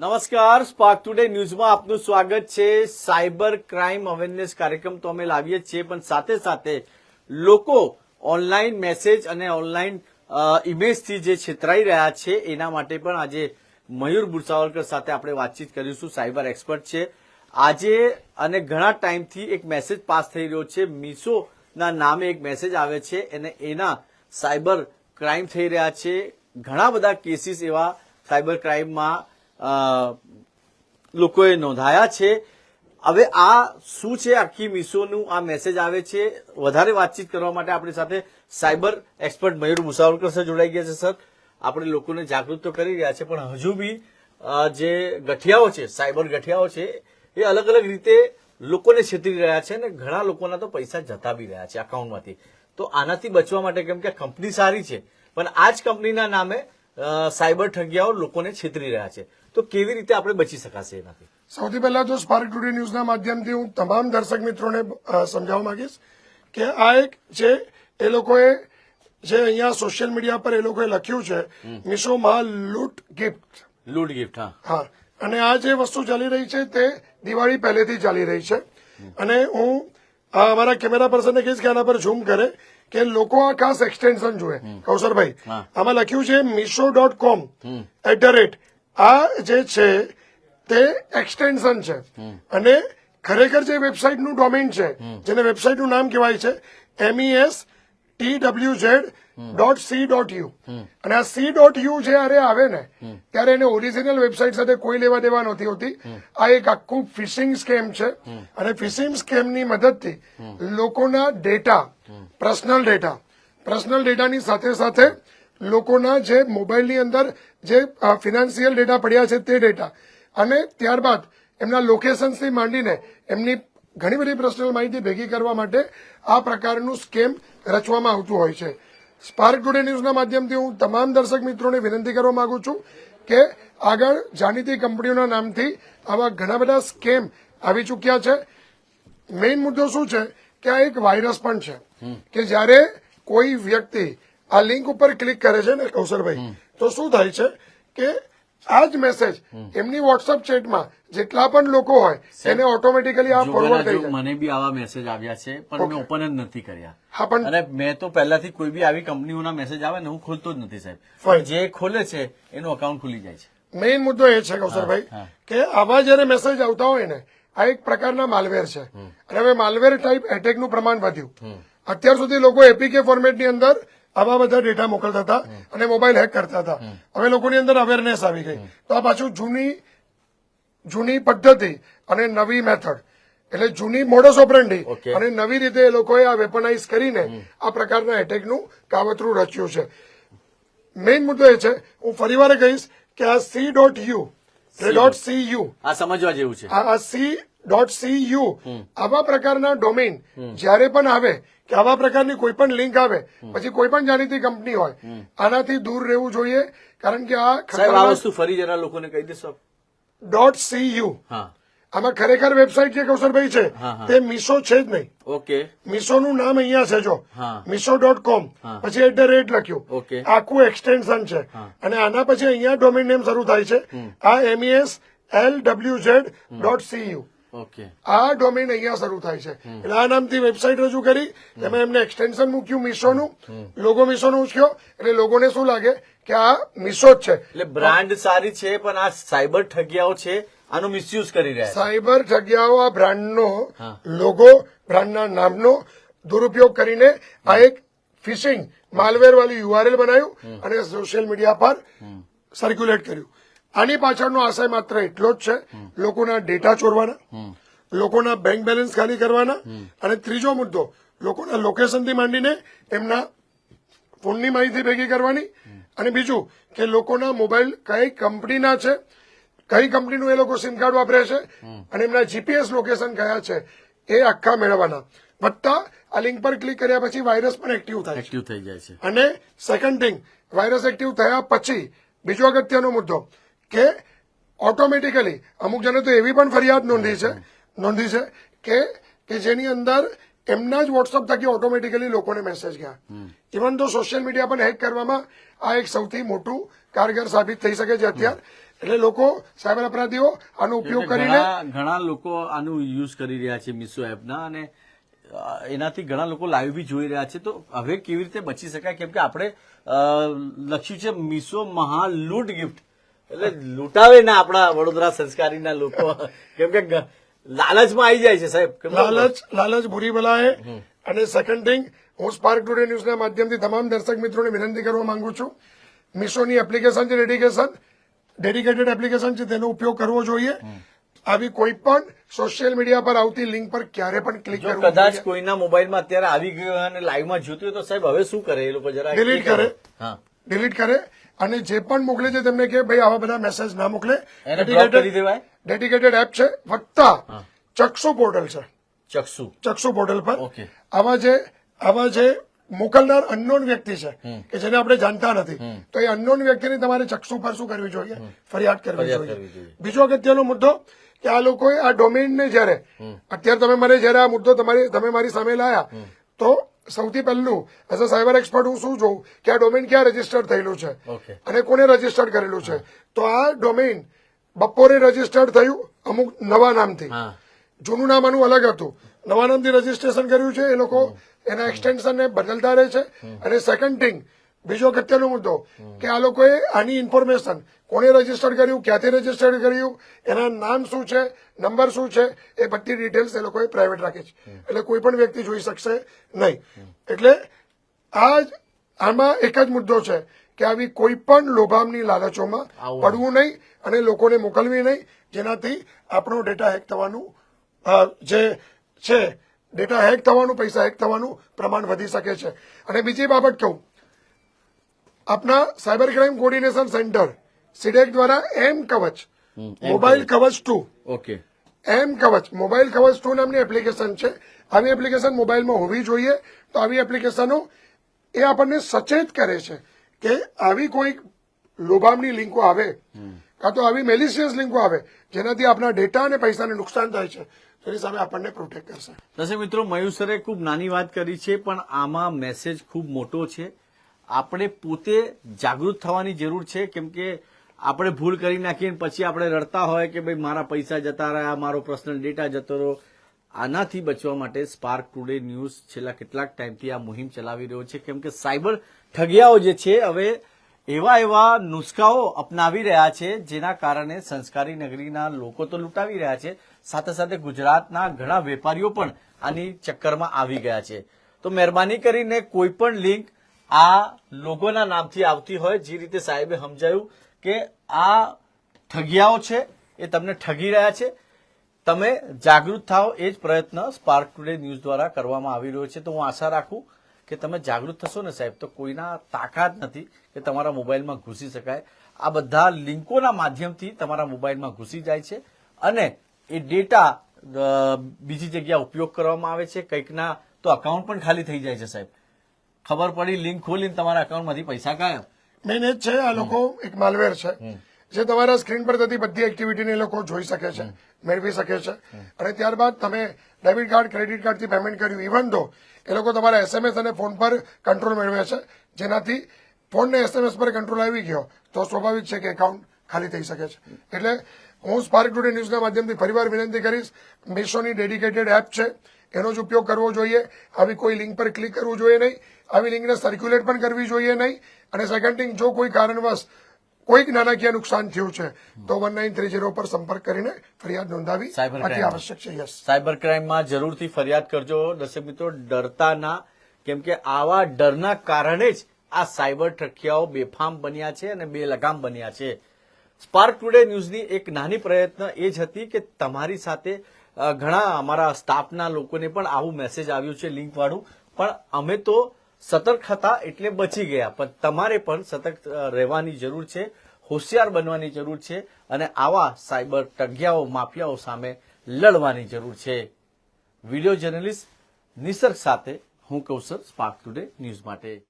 નમસ્કાર spark today ન્યૂઝમાં આપનું સ્વાગત છે. સાયબર ક્રાઇમ અવેરનેસ કાર્યક્રમ તો અમે લાવીએ છીએ, પણ સાથે સાથે લોકો ઓનલાઈન મેસેજ અને ઓનલાઈન ઇમેજથી જે છેતરાઈ રહ્યા છે, એના માટે પણ આજે મયુર ભુસાવલકર સાથે આપણે વાતચીત કરીશું. સાયબર એક્સપર્ટ છે. આજે અને ઘણા ટાઈમથી એક મેસેજ પાસ થઈ રહ્યો છે. મીશોના નામે એક મેસેજ આવે છે અને એના સાયબર ક્રાઇમ થઈ રહ્યા છે. ઘણા બધા કેસીસ એવા સાયબર ક્રાઇમમાં લોકોએ નોંધાયા છે. હવે આ શું છે? આખી મીશોનું આ મેસેજ આવે છે. વધારે વાતચીત કરવા માટે આપણી સાથે cyber expert Mayur Musavarkar sir જોડાઈ ગયા છે, સર. આપણે લોકોને જાગૃત તો કરી રહ્યા છે, પણ હજુ બી જે ગઠિયાઓ છે, સાયબર ગઠિયાઓ છે, એ અલગ અલગ રીતે લોકોને છેતરી રહ્યા છે અને ઘણા લોકોના તો પૈસા જતા બી રહ્યા છે અકાઉન્ટમાંથી તો આનાથી બચવા માટે કેમ કે કંપની સારી છે, પણ આ જ કંપનીના નામે સાયબર ઠગિયાઓ લોકોને છેતરી રહ્યા છે. તો કેવી રીતે આપણે બચી શકાશે એનાથી? સૌથી પહેલા તો સ્પાર્ક ટુડે ન્યૂઝના માધ્યમથી હું તમામ દર્શક મિત્રોને સમજાવવા માંગીશ કે આ એક જે એ લોકોએ જે અહીંયા સોશિયલ મીડિયા પર એ લોકોએ લખ્યું છે મિશોમાં લૂંટ ગિફ્ટ લૂટ ગિફ્ટ હા. હા. અને આ જે વસ્તુ ચાલી રહી છે તે દિવાળી પહેલેથી ચાલી રહી છે. અને હું અમારા કેમેરા પર્સનને કહીશ કે આના પર ઝૂમ કરે. કે લોકો આ ખાસ એક્સટેન્શન જુએ. કૌશરભાઈ આમાં લખ્યું છે Meesho dot com at the rate આ જે છે તે એક્સટેન્શન છે. અને ખરેખર જે વેબસાઇટનું ડોમેન છે જેને વેબસાઇટનું નામ કહેવાય છે MES T W Z dot C dot U અને આ સી ડોટ યુ જ્યારે આવે ને ત્યારે એને ઓરિજિનલ વેબસાઇટ સાથે કોઈ લેવા દેવા નથી હોતી. આ એક આખું ફિશિંગ સ્કેમ છે. અને ફિશિંગ સ્કેમની મદદથી લોકોના ડેટા પર્સનલ ડેટા. પર્સનલ ડેટાની સાથે સાથે લોકોના જે મોબાઈલની અંદર જે ફિનાન્શિયલ ડેટા પડ્યા છે તે ડેટા. અને ત્યારબાદ એમના લોકેશન્સથી માંડીને એમની ઘણી બધી પર્સનલ માહિતી ભેગી કરવા માટે આ પ્રકારનું સ્કેમ રચવામાં આવતું હોય છે. સ્પાર્ક ટુડે ન્યૂઝના માધ્યમથી હું તમામ દર્શક મિત્રોને વિનંતી કરવા માંગુ છું કે આગળ જાણીતી કંપનીઓના નામથી આવા ઘણા બધા સ્કેમ આવી ચૂક્યા છે. મેઇન મુદ્દો શું છે? કે આ એક વાયરસ પણ છે કે જ્યારે કોઈ વ્યક્તિ આ લિંક ઉપર ક્લિક કરે છે ને કૌશલભાઈ તો શું થાય છે કે આ જ મેસેજ એમની વોટ્સઅપ ચેટમાં જેટલા પણ લોકો હોય એને ઓટોમેટિકલી આ ફોરવર્ડ થઈ જાય. મને બી આવા મેસેજ આવ્યા છે પણ મેં ઓપન જ નથી કર્યા. હા પણ અને મેં તો પહેલાથી કોઈ બી આવી કંપનીઓના મેસેજ આવે ને હું ખોલતો જ નથી સાહેબ. જે ખોલે છે એનું અકાઉન્ટ ખુલી જાય છે. મેઇન મુદ્દો એ છે કૌશલભાઈ કે આવા જયારે મેસેજ આવતા હોય ને આ એક પ્રકારના માલવેર છે. અને હવે માલવેર ટાઈપ એટેકનું પ્રમાણ વધ્યું. અત્યાર સુધી લોકો એપીકે ફોર્મેટની અંદર આવા બધા ડેટા મોકલતા હતા અને મોબાઈલ હેક કરતા હતા. હવે લોકોની અંદર અવેરનેસ આવી ગઈ. તો આ પાછું જૂની જૂની પદ્ધતિ અને નવી મેથડ એટલે જૂની મોડસ ઓપરેન્ડી. અને નવી રીતે એ લોકોએ આ વેપનાઇઝ કરીને આ પ્રકારના એટેકનું કાવતરું રચ્યું છે. મેઇન મુદ્દો એ છે હું ફરીવાર કહીશ કે આ C dot U dot C U આ સમજવા જેવું છે. આ સી ડોટ સી યુ આવા પ્રકારના ડોમેન જ્યારે પણ આવે કે આવા પ્રકારની કોઈ પણ લિંક આવે પછી કોઈ પણ જાણીતી કંપની હોય આનાથી દૂર રહેવું જોઈએ કારણ કે આ વસ્તુ ફરી જરા લોકોને કહી દેશો ડોટ સી યુ હા. આમાં ખરેખર વેબસાઇટ જે કૌશલભાઈ છે. તે મીશો છે જ નહીં. ઓકે. મીશોનું નામ અહીંયા છે જો. મિશો મીશો ડોટ કોમ પછી એટ ધ રેટ લખ્યું. ઓકે. આખું એક્સટેન્શન છે. અને આના પછી અહીંયા ડોમેન નેમ શરૂ થાય છે. આ MES L W Z dot CU okay. આ ડોમેન અહીંયા શરૂ થાય છે. એટલે આ નામથી વેબસાઇટ રજૂ કરી. એમાં એમને એક્સટેન્શન મૂક્યું મીશોનું. લોગો નું ઉચક્યો એટલે લોકોને શું લાગે? કે આ મીશો જ છે. એટલે બ્રાન્ડ સારી છે પણ આ સાયબર ઠગિયાઓ છે. આનો મિસયુઝ કરી રહ્યા છે. સાયબર જગ્યાઓ આ બ્રાન્ડનો લોગો બ્રાન્ડના નામનો દુરુપયોગ કરીને આ એક ફિશિંગ માલવેર વાળી યુઆરએલ બનાવ્યું અને સોશિયલ મીડિયા પર સર્ક્યુલેટ કર્યું. આની પાછળનો આશય માત્ર એટલો જ છે લોકોના ડેટા ચોરવાના લોકોના બેંક બેલેન્સ ખાલી કરવાના અને ત્રીજો મુદ્દો લોકોના લોકેશનથી માંડીને એમના ફોનની માહિતી ભેગી કરવાની અને બીજું કે લોકોના મોબાઈલ કઈ કંપનીના છે કઈ કંપનીનું એ લોકો સિમ કાર્ડ વાપરે છે? અને એમના જીપીએસ લોકેશન કયા છે? એ આખા મેળવવાના. વત્તા આ લિંક પર ક્લિક કર્યા પછી વાયરસ પણ એક્ટિવ થાય એક્ટિવ થઈ જાય છે. અને સેકન્ડ થિંગ વાયરસ એક્ટિવ થયા પછી બીજો અગત્યનો મુદ્દો કે ઓટોમેટિકલી અમુક જણે તો એવી પણ ફરિયાદ નોંધી છે નોંધી છે કે કે જેની અંદર એમના જ વોટ્સઅપ થકી ઓટોમેટિકલી લોકોને મેસેજ ગયા. ઇવન તો સોશિયલ મીડિયા પણ હેક કરવામાં આ એક સૌથી મોટું કારગર સાબિત થઈ શકે છે અત્યારે. એટલે લોકો સાયબર અપરાધીઓ આનો ઉપયોગ કરીને ઘણા લોકો આનું યુઝ કરી રહ્યા છે મીસો એપના અને એનાથી ઘણા લોકો લાઈવ બી જોઈ રહ્યા છે. તો હવે કેવી રીતે બચી શકાય? કેમ કે આપણે લખ્યું છે મીશો મહાલૂટ ગિફ્ટ એટલે લૂંટાવે ના આપણા વડોદરા સંસ્કારીના લોકો. કેમ કે લાલચમાં આવી જાય છે સાહેબ. લાલચ લાલચ ભૂરી બલાએ અને સેકન્ડ થિંગ હું સ્પાર્ક ટુડે ન્યૂઝના માધ્યમથી તમામ દર્શક મિત્રોને વિનંતી કરવા માંગુ છું. મિશોની એપ્લિકેશન છે ડેડિકેશન ડેડિકેટેડ એપ્લિકેશન છે તેનો ઉપયોગ કરવો જોઈએ. આવી કોઈ પણ સોશિયલ મીડિયા પર આવતી લિંક પર ક્યારે પણ ક્લિક કરવું કદાચ કોઈના મોબાઈલમાં અત્યારે આવી ગયો અને લાઈવમાં જોતું હોય તો સાહેબ હવે શું કરે એ લોકો જરા ડિલીટ કરે. હા. ડિલીટ કરે. અને જે પણ મોકલે છે તેમને કે ભાઈ આવા બધા મેસેજ ના મોકલે? ડેડિકેટેડ એપ છે વત્તા ચક્ષુ પોર્ટલ છે. ચક્ષુ. ચક્ષુ પોર્ટલ પર. આવા જે આવા જે મોકલનાર અનનોન વ્યક્તિ છે કે જેને આપણે જાણતા નથી. તો એ અનનોન વ્યક્તિને તમારે ચક્ષુ પર કરવી જોઈએ? ફરિયાદ કરવી જોઈએ. બીજો અગત્યનો મુદ્દો કે આ લોકોએ આ ડોમેનને જ્યારે અત્યારે તમે મને જ્યારે આ મુદ્દો તમારી તમે મારી સામે લાયા તો સૌથી પહેલું એઝ અ સાયબર એક્સપર્ટ હું શું જોઉં કે આ ડોમેન ક્યાં રજીસ્ટર્ડ થયેલું છે? અને કોને રજીસ્ટર્ડ કરેલું છે? તો આ ડોમેન બપોરે રજીસ્ટર્ડ થયું અમુક નવા નામથી. જૂનું નામ આનું અલગ હતું. નવા નામથી રજીસ્ટ્રેશન કર્યું છે એ લોકો. એના એક્સટેન્શનને બદલતા રહે છે. અને સેકન્ડ થિંગ બીજો અગત્યનો મુદ્દો કે આ લોકોએ આની ઇન્ફોર્મેશન કોણે રજિસ્ટર કર્યું ક્યાંથી રજિસ્ટર કર્યું એના નામ શું છે નંબર શું છે એ બધી ડિટેલ્સ એ લોકોએ પ્રાઇવેટ રાખી છે. એટલે કોઈ પણ વ્યક્તિ જોઈ શકશે નહીં. એટલે આ આમાં એક જ મુદ્દો છે કે આવી કોઈ પણ લોભામની લાલચોમાં પડવું નહીં અને લોકોને મોકલવી નહીં જેનાથી આપણો ડેટા હેક થવાનું જે છે ડેટા હેક થવાનું પૈસા હેક થવાનું પ્રમાણ વધી શકે છે. અને બીજી બાબત કહું. આપના cyber crime coordination centre CDAC દ્વારા એમ કવચ મોબાઈલ કવચ. ટુ ઓકે એમ કવચ મોબાઈલ કવચ ટુ નામની એપ્લિકેશન છે. આવી એપ્લિકેશન મોબાઈલમાં હોવી જોઈએ. તો આવી એપ્લિકેશનો એ આપણને સચેત કરે છે કે આવી કોઈ લોભામની લિંકો આવે. કાં તો આવી મેલિશિયસ લિંકો આવે, જેનાથી આપણા ડેટા અને પૈસાને નુકસાન થાય છે. તેની સામે આપણને પ્રોટેક્ટ કરશે. દર્શક મિત્રો, મયુર સરે ખૂબ નાની વાત કરી છે, પણ આમાં મેસેજ ખૂબ મોટો છે. આપણે પોતે જાગૃત થવાની જરૂર છે, કેમ કે આપણે ભૂલ કરી નાખીને પછી આપણે રડતા હોય કે ભાઈ મારા પૈસા જતા રહ્યા, મારો પર્સનલ ડેટા જતો રહ્યો. આનાથી બચવા માટે સ્પાર્ક ટુડે ન્યૂઝ છેલ્લા કેટલાક ટાઈમથી આ મુહિમ ચલાવી રહ્યો છે. કેમ કે સાયબર ઠગિયાઓ જે છે, હવે એવા એવા નુસ્ખાઓ અપનાવી રહ્યા છે, જેના કારણે સંસ્કારી નગરીના લોકો તો લૂંટાવી રહ્યા છે. સાથે સાથે ગુજરાતના ઘણા વેપારીઓ પણ આની ચક્કરમાં આવી ગયા છે. તો મહેરબાની કરીને કોઈ પણ લિંક આ લોકોના નામથી આવતી હોય, જે રીતે સાહેબે સમજાયું કે આ ઠગિયાઓ છે, એ તમને ઠગી રહ્યા છે. તમે જાગૃત થાઓ, એ જ પ્રયત્ન સ્પાર્ક ટુડે ન્યૂઝ દ્વારા કરવામાં આવી રહ્યો છે. તો હું આશા રાખું કે તમે જાગૃત થશો ને સાહેબ તો કોઈના તાકાત નથી કે તમારા મોબાઈલમાં ઘૂસી શકાય. આ બધા લિંકોના માધ્યમથી તમારા મોબાઈલમાં ઘૂસી જાય છે અને એ ડેટા બીજી જગ્યા ઉપયોગ કરવામાં આવે છે. કંઈકના તો અકાઉન્ટ પણ ખાલી થઈ જાય છે સાહેબ. ખબર પડી લિંક ખોલીને તમારા અકાઉન્ટમાંથી પૈસા ગાયબ મેન છે આ લોકો એક માલવેર છે. જે તમારા સ્ક્રીન પર થતી બધી એક્ટિવિટીને એ લોકો જોઈ શકે છે. મેળવી શકે છે. અને ત્યારબાદ તમે ડેબિટ કાર્ડ, ક્રેડિટ કાર્ડથી પેમેન્ટ કર્યું. ઇવન તો એ લોકો તમારા એસએમએસ અને ફોન પર કંટ્રોલ મેળવે છે. જેનાથી ફોનને એસએમએસ પર કંટ્રોલ આવી ગયો, તો સ્વાભાવિક છે કે એકાઉન્ટ ખાલી થઈ શકે છે. એટલે હું સ્પાર્ક ટુડે ન્યૂઝના માધ્યમથી ફરીવાર વિનંતી કરીશ, મીશોની ડેડિકેટેડ એપ છે, એનો જ ઉપયોગ કરવો જોઈએ. આવી કોઈ લિંક પર ક્લિક કરવું જોઈએ નહીં. આવી લિંકને સર્ક્યુલેટ પણ કરવી જોઈએ નહીં. અને સેકન્ડ થિંગ જો કોઈ કારણવશ કોઈક નાણાકીય નુકસાન થયું છે તો વન નાઇન થ્રી જીરો પર સંપર્ક કરીને ફરિયાદ નોંધાવી અતિ આવશ્યક છે યસ સાયબર ક્રાઇમમાં જરૂરથી ફરિયાદ કરજો દર્શક મિત્રો ડરતા ના કેમ કે આવા ડરના કારણે જ આ સાયબર ઠકિયાઓ બેફામ બન્યા છે અને બેલગામ બન્યા છે. સ્પાર્ક ટુડે ન્યૂઝની એક નાની પ્રયત્ન એ જ હતી કે તમારી સાથે ઘણા અમારા સ્ટાફના લોકોને પણ આવું મેસેજ આવ્યું છે લિંકવાળું પણ અમે તો સતર્ક હતા એટલે બચી ગયા. પણ તમારે પણ સતર્ક રહેવાની જરૂર છે, હોશિયાર બનવાની જરૂર છે અને આવા સાયબર ટગિયાઓ, માફિયાઓ સામે લડવાની જરૂર છે. વીડિયો જર્નલિસ્ટ નિસર્ગ સાથે. હું કૌશલ સ્પાર્ક ટુડે ન્યૂઝ માટે.